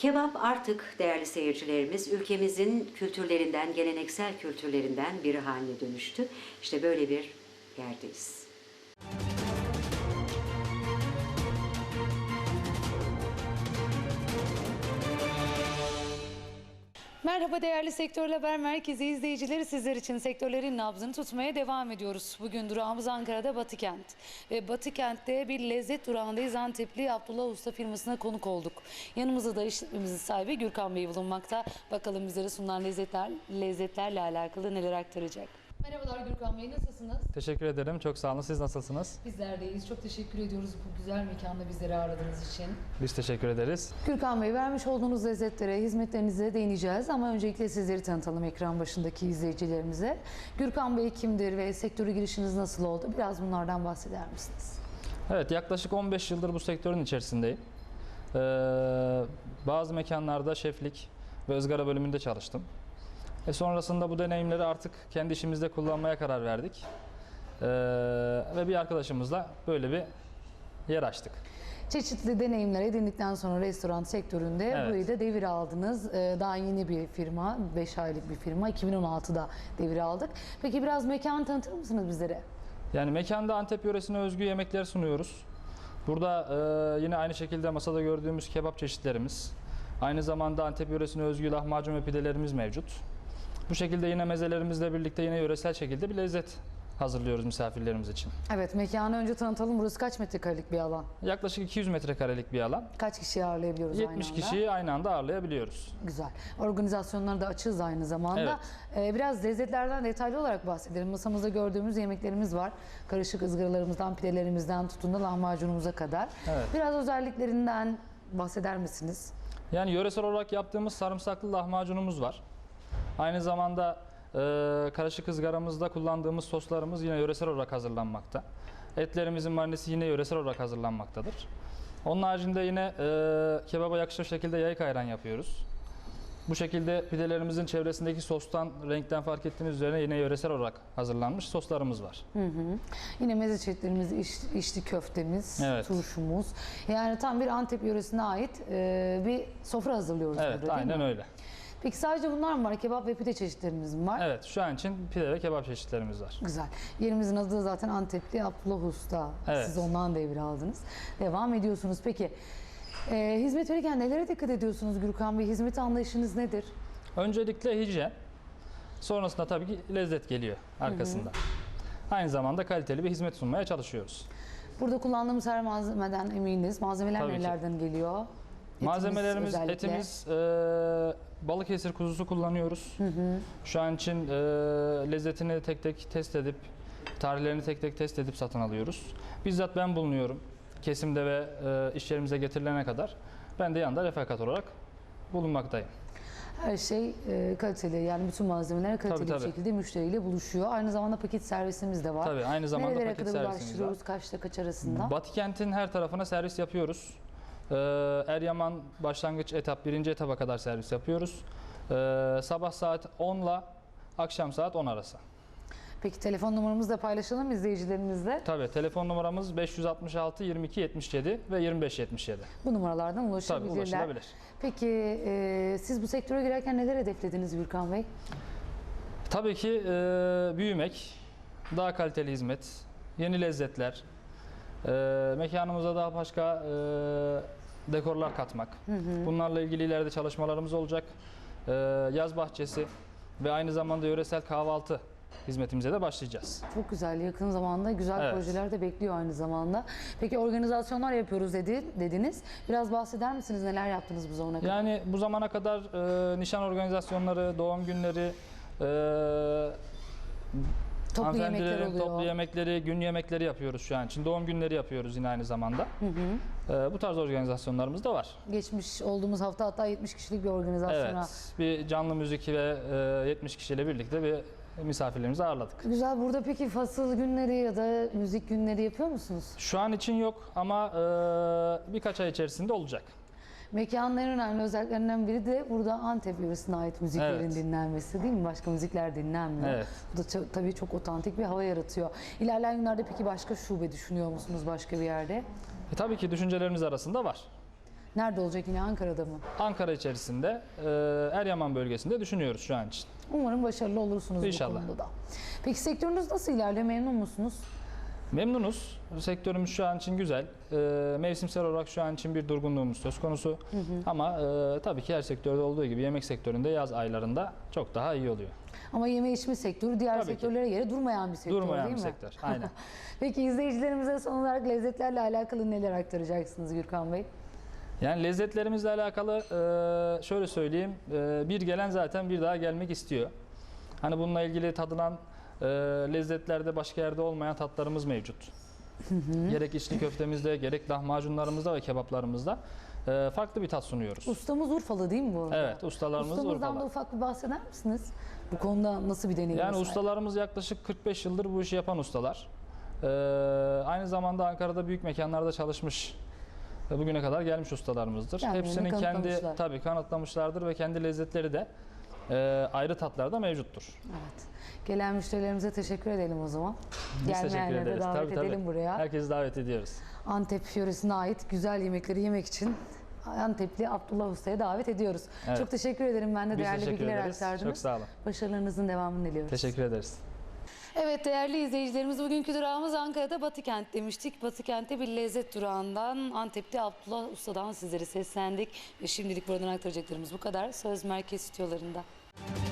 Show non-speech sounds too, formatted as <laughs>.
Kebap artık değerli seyircilerimiz ülkemizin kültürlerinden, geleneksel kültürlerinden biri haline dönüştü. İşte böyle bir yerdeyiz. Merhaba değerli Sektör Haber Merkezi izleyicileri. Sizler için sektörlerin nabzını tutmaya devam ediyoruz. Bugün durağımız Ankara'da Batıkent. Ve Batıkent'te bir lezzet durağındayız. Antepli Abdullah Usta firmasına konuk olduk. Yanımızda da işletmemizin sahibi Gürkan Bey bulunmakta. Bakalım bizlere sunulan lezzetler, lezzetlerle alakalı neler aktaracak. Merhabalar Gürkan Bey nasılsınız? Teşekkür ederim. Çok sağ olun. Siz nasılsınız? Bizler deyiz. Çok teşekkür ediyoruz bu güzel mekanda bizleri ağırladığınız için. Biz teşekkür ederiz. Gürkan Bey vermiş olduğunuz lezzetlere, hizmetlerinize değineceğiz ama öncelikle sizleri tanıtalım ekran başındaki izleyicilerimize. Gürkan Bey kimdir ve sektöre girişiniz nasıl oldu? Biraz bunlardan bahseder misiniz? Evet, yaklaşık 15 yıldır bu sektörün içerisindeyim. Ee, bazı mekanlarda şeflik ve ızgara bölümünde çalıştım. E sonrasında bu deneyimleri artık kendi işimizde kullanmaya karar verdik. Ee, ve bir arkadaşımızla böyle bir yer açtık. Çeşitli deneyimler edindikten sonra restoran sektöründe Evet. burayı da devir aldınız. Ee, Daha yeni bir firma, 5 aylık bir firma. 2016'da devir aldık. Peki biraz mekan tanıtır mısınız bizlere? Yani mekanda Antep yöresine özgü yemekler sunuyoruz. Burada e, yine aynı şekilde masada gördüğümüz kebap çeşitlerimiz, aynı zamanda Antep yöresine özgü lahmacun ve pidelerimiz mevcut. Bu şekilde yine mezelerimizle birlikte yine yöresel şekilde bir lezzet hazırlıyoruz misafirlerimiz için. Evet, mekanı önce tanıtalım. Burası kaç metrekarelik bir alan? Yaklaşık 200 metrekarelik bir alan. Kaç kişiyi ağırlayabiliyoruz aynı 70 anda? kişiyi aynı anda ağırlayabiliyoruz. Güzel. Organizasyonları da açığız aynı zamanda. Ee, biraz lezzetlerden detaylı olarak bahsedelim. Masamızda gördüğümüz yemeklerimiz var. Karışık ızgaralarımızdan, pidelerimizden tutun da lahmacunumuza kadar. Evet. Biraz özelliklerinden bahseder misiniz? Yani yöresel olarak yaptığımız sarımsaklı lahmacunumuz var. Aynı zamanda e, karışık ızgaramızda kullandığımız soslarımız yine yöresel olarak hazırlanmakta. Etlerimizin marinesi yine yöresel olarak hazırlanmaktadır. Onun haricinde yine e, kebaba yakışır şekilde yayık ayran yapıyoruz. Bu şekilde pidelerimizin çevresindeki sostan, renkten fark ettiğimiz üzerine yine yöresel olarak hazırlanmış soslarımız var. Yine meze çeşitlerimiz, iç, içli köftemiz, Evet. turşumuz. Yani tam bir Antep yöresine ait e, bir sofra hazırlıyoruz Evet, burada aynen öyle. Peki sadece bunlar mı var? Kebap ve pide çeşitlerimiz mi var? Evet, şu an için pide ve kebap çeşitlerimiz var. Güzel. Yerimizin adı da zaten Antepli Abdullah Usta. Evet. Siz ondan devir aldınız. Devam ediyorsunuz. Peki e, hizmet verirken nelere dikkat ediyorsunuz Gürkan Bey? Hizmet anlayışınız nedir? Öncelikle hijyen, sonrasında tabii ki lezzet geliyor arkasında. Aynı zamanda kaliteli bir hizmet sunmaya çalışıyoruz. Burada kullandığımız her malzemeden eminiz. Malzemeler Tabii ki. nelerden geliyor? Malzemelerimiz, özellikle. etimiz, e, Balıkesir kuzusu kullanıyoruz. Şu an için e, lezzetini tek tek test edip, tarihlerini tek tek test edip satın alıyoruz. Bizzat ben bulunuyorum kesimde ve e, iş yerimize getirilene kadar. Ben de yanında refakat olarak bulunmaktayım. Her şey e, kaliteli. Yani bütün malzemeler kaliteli Tabii, bir tabii. şekilde müşteriyle buluşuyor. Aynı zamanda paket servisimiz de var. Tabii, aynı zamanda Nerelere paket kadar servisimiz ulaştırıyoruz? Kaçta kaç arasında? Batı kentin her tarafına servis yapıyoruz. Ee, Eryaman başlangıç etap, birinci etaba kadar servis yapıyoruz. Ee, sabah saat 10 ile akşam saat 10 arası. Peki telefon numaramızı da paylaşalım izleyicilerimizle. Tabii telefon numaramız 566 22 77 ve 25 77. Bu numaralardan Tabii ulaşabilirler. ulaşılabilir. Peki e, siz bu sektöre girerken neler hedeflediniz Gürkan Bey? Tabii ki e, büyümek, daha kaliteli hizmet, yeni lezzetler, e, mekanımıza daha başka e, dekorlar katmak. Bunlarla ilgili ileride çalışmalarımız olacak. E, yaz bahçesi ve aynı zamanda yöresel kahvaltı hizmetimize de başlayacağız. Çok güzel. Yakın zamanda güzel Evet. projeler de bekliyor aynı zamanda. Peki organizasyonlar yapıyoruz dedi, dediniz. Biraz bahseder misiniz? Neler yaptınız bu zamana kadar? Yani bu zamana kadar e, nişan organizasyonları, doğum günleri, e, Toplu yemekler Hanımefendilerin oluyor. toplu yemekleri, gün yemekleri yapıyoruz şu an için. Doğum günleri yapıyoruz yine aynı zamanda. Ee, bu tarz organizasyonlarımız da var. Geçmiş olduğumuz hafta hatta 70 kişilik bir organizasyona. Evet, bir canlı müzik ve e, 70 kişiyle birlikte bir misafirlerimizi ağırladık. Güzel. Burada peki fasıl günleri ya da müzik günleri yapıyor musunuz? Şu an için yok ama e, birkaç ay içerisinde olacak. Mekanın en önemli özelliklerinden biri de burada Antep yöresine ait müziklerin Evet. dinlenmesi değil mi? Başka müzikler dinlenmiyor. Evet. Bu da ço- tabii çok otantik bir hava yaratıyor. İlerleyen günlerde peki başka şube düşünüyor musunuz başka bir yerde? E, tabii ki düşüncelerimiz arasında var. Nerede olacak yine Ankara'da mı? Ankara içerisinde e, Eryaman bölgesinde düşünüyoruz şu an için. Umarım başarılı olursunuz İnşallah. bu konuda da. Peki sektörünüz nasıl ilerliyor? Memnun musunuz? Memnunuz. Sektörümüz şu an için güzel. E, mevsimsel olarak şu an için bir durgunluğumuz söz konusu. Ama e, tabii ki her sektörde olduğu gibi yemek sektöründe yaz aylarında çok daha iyi oluyor. Ama yeme içme sektörü diğer Tabii ki. sektörlere göre durmayan bir sektör Durmayan değil bir mi? sektör. Aynen. <laughs> Peki izleyicilerimize son olarak lezzetlerle alakalı neler aktaracaksınız Gürkan Bey? Yani lezzetlerimizle alakalı e, şöyle söyleyeyim. e, bir gelen zaten bir daha gelmek istiyor. Hani bununla ilgili tadılan e, lezzetlerde başka yerde olmayan tatlarımız mevcut. Gerek içli köftemizde, gerek lahmacunlarımızda ve kebaplarımızda e, farklı bir tat sunuyoruz. Ustamız Urfalı değil mi bu arada? Evet, ustalarımız Ustamızdan da Urfalı. ufak bir bahseder misiniz? Bu konuda nasıl bir deneyim Yani ustalarımız yaklaşık 45 yıldır bu işi yapan ustalar. E, aynı zamanda Ankara'da büyük mekanlarda çalışmış ve bugüne kadar gelmiş ustalarımızdır. Kendilerini Hepsinin kendi tabii kanıtlamışlardır ve kendi lezzetleri de e, ayrı tatlarda mevcuttur. Evet. Gelen müşterilerimize teşekkür edelim o zaman. Biz teşekkür Gelmeyenleri de ederiz. davet Tabii, tabii. edelim buraya. Herkesi davet ediyoruz. Antep yöresine ait güzel yemekleri yemek için Antepli Abdullah Usta'ya davet ediyoruz. Evet. Çok teşekkür ederim. Ben de Biz değerli teşekkür bilgiler ederiz. aktardınız. Çok sağ olun. Başarılarınızın devamını diliyoruz. Teşekkür ederiz. Evet değerli izleyicilerimiz bugünkü durağımız Ankara'da Batıkent demiştik. Batıkent'te bir lezzet durağından Antep'te Abdullah Usta'dan sizleri seslendik. Ve şimdilik buradan aktaracaklarımız bu kadar. Söz Merkez stüdyolarında. Bye.